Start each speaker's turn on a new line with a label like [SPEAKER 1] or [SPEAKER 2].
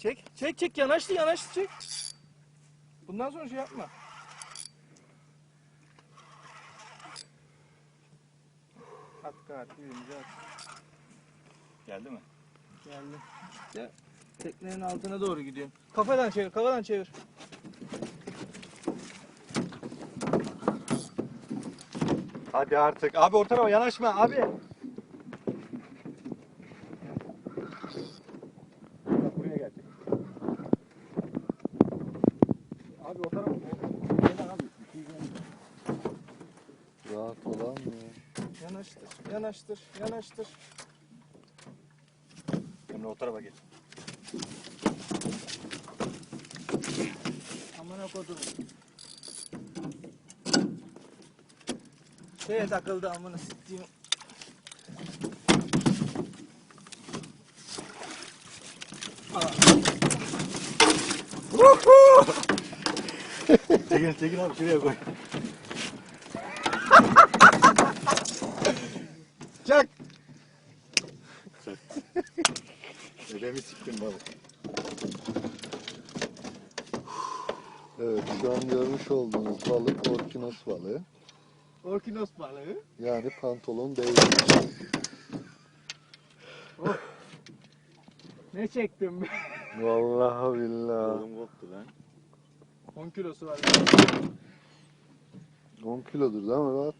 [SPEAKER 1] Çek. Çek çek yanaştı yanaştı çek. Bundan sonra şey yapma. At kağıt birinci at.
[SPEAKER 2] Geldi mi?
[SPEAKER 1] Geldi. İşte teknenin altına doğru gidiyorum. Kafadan çevir kafadan çevir.
[SPEAKER 2] Hadi artık. Abi o tarafa yanaşma abi. Abi o. Gel. Bir şey.
[SPEAKER 3] Rahat olan mı?
[SPEAKER 1] Yanaştır yanaştır yanaştır.
[SPEAKER 2] Emre o tarafa geç.
[SPEAKER 1] Amına kodum. Şeye takıldı amına siktiğim.
[SPEAKER 2] Çekil çekil abi şuraya koy.
[SPEAKER 1] Çak.
[SPEAKER 2] Ödemi siktim balık.
[SPEAKER 3] Evet şu an görmüş olduğunuz balık orkinos balığı.
[SPEAKER 1] Orkinos balığı.
[SPEAKER 3] Yani pantolon değil.
[SPEAKER 1] Ne çektim be?
[SPEAKER 3] Vallahi billahi.
[SPEAKER 2] Kolum koptu lan.
[SPEAKER 1] 10 kilosu var.
[SPEAKER 3] 10 kilodur değil mi rahat?